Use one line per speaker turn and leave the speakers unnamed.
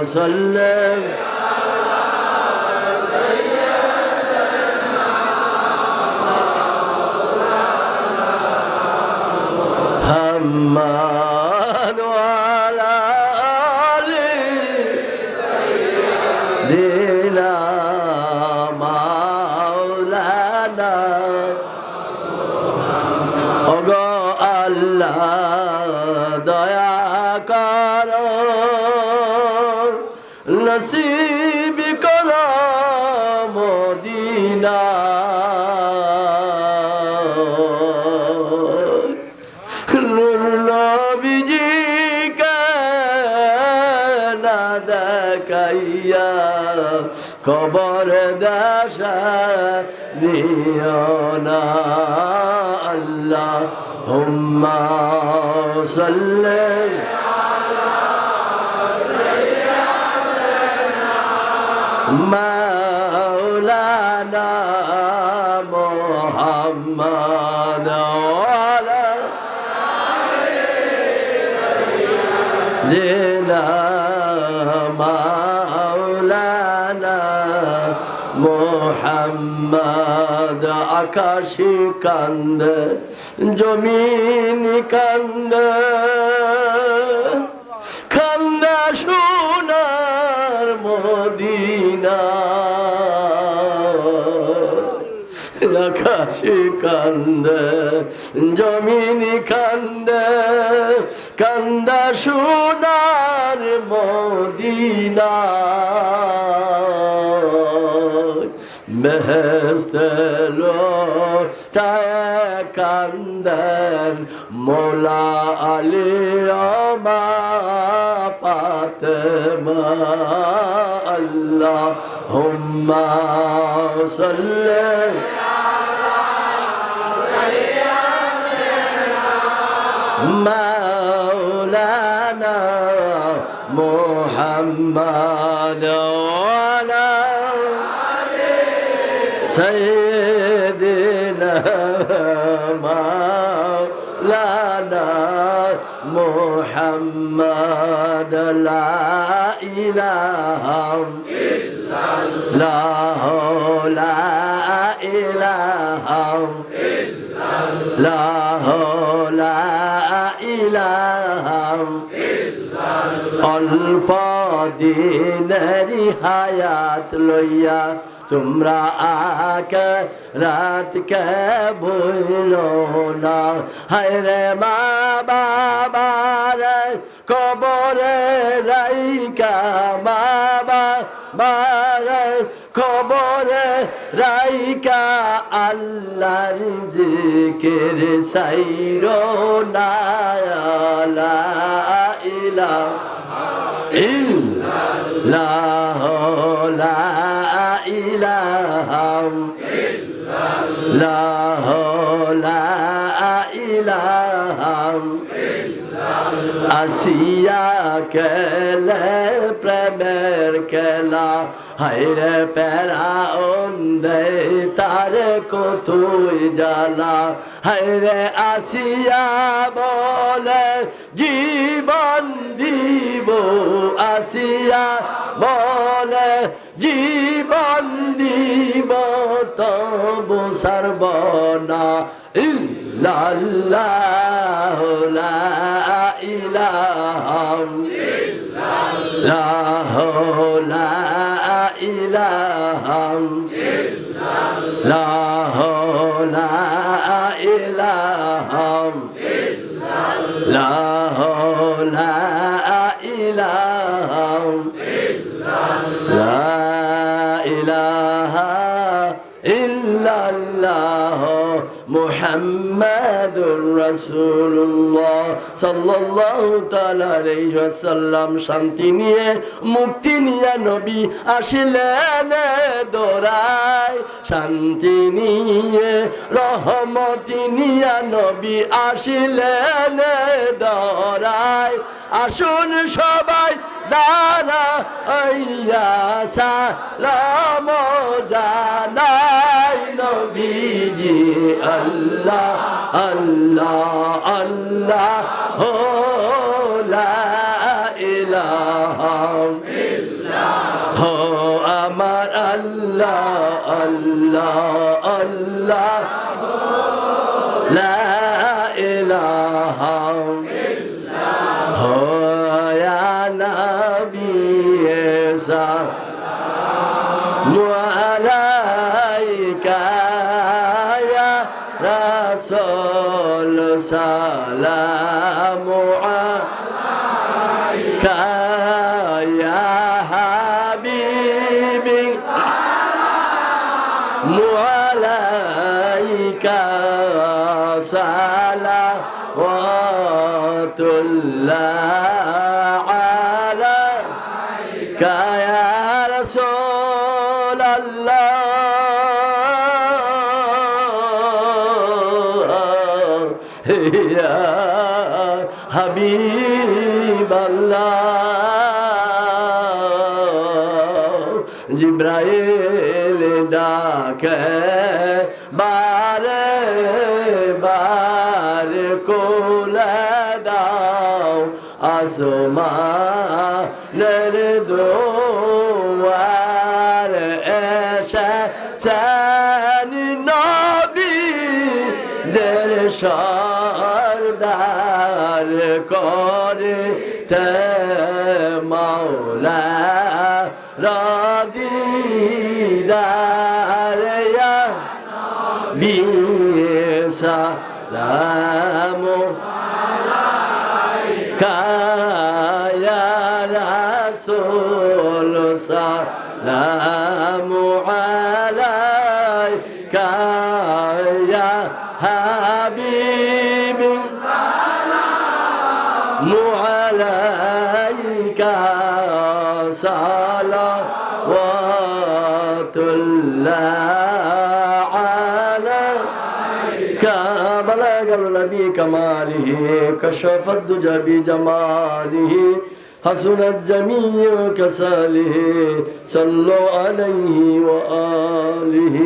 وسلم محمد وعلى آله سيدنا مولانا ওগো আল্লাহ দয়া করো নসিব করো মদিনা। নূর নবীজিকে না দেখাইয়া খবর দাসা নিও না আল্লাহ হুম্মা সাল্লাম মাওলানা মোহাম্মদ জিনা মাওলানা মোহাম্মদ আকাশে কান্দ জমিন কান্দ। আকাশে কান্দ, জমিন কান্দ, কান্দা সোনার মদিনা। বেহেস্তেলো টায় কান্দন মোলা আলী আমা পাতমা আল্লাহ হুম্মা সাল্লাম محمد وعلى سيدنا مولانا محمد لا إله إلا الله لا إله لا لا অল্প দিনেরই হায়াত লইয়া তোমরা আকে রাতকে ভুল না। হায় রে মা বাবার কবরে রাইকা মা বাবার কবরে রাইকা আল্লাহর জিকির সাইরো না লা ইলাহা ইল্লাল্লাহ লা ইলাহা ইল্লাল্লাহ। লা ইলাহা আসিয়া কেলে প্রেমের খেলা হাইরে পেরা দে তার কতুই জ্বালা হাইরে আসিয়া বলে জীবন আসিয়া বলে, জীবন দিব তবু সর্বনা ইল্লাল্লাহ লা ইলাহা ইল্লাল্লাহ লা ইলাহা ইল্লাল্লাহ লা ইলাহা ইল্লাল্লাহ লা মুহাম্মাদুর তাআলা আলাইহি ওয়াসাল্লাম শান্তি নিয়ে, মুক্তি নিয়ে নবী আসিলেন দোরায় শান্তি নিয়ে, রহমতি নিয়ে নবী আসিলেন দোরায় আসুন সবাই দাঁড়া সালাম জানাই। নবীজি আল্লাহ আল্লাহ আল্লাহ হো হো আমার আল্লাহ আল্লাহ আল্লাহ লা ইলাহা হো سلام عليك يا حبيبي. سلام عليك. صلوات الله عليك. জিব্রাইল ডাকে বারে বার কোলে দাও আসমানের দোয়ার। এসে নবী দের সরদার করে তে মাওলা রাদিদার বিসা লামু কায়া রাসূল সালামু আলাইকা ইয়া হাবিবি عليك صلوات الله عليك. بلغ النبي كماله كشف الدجى بجماله حسنت جميع كساله صلوا عليه وآله.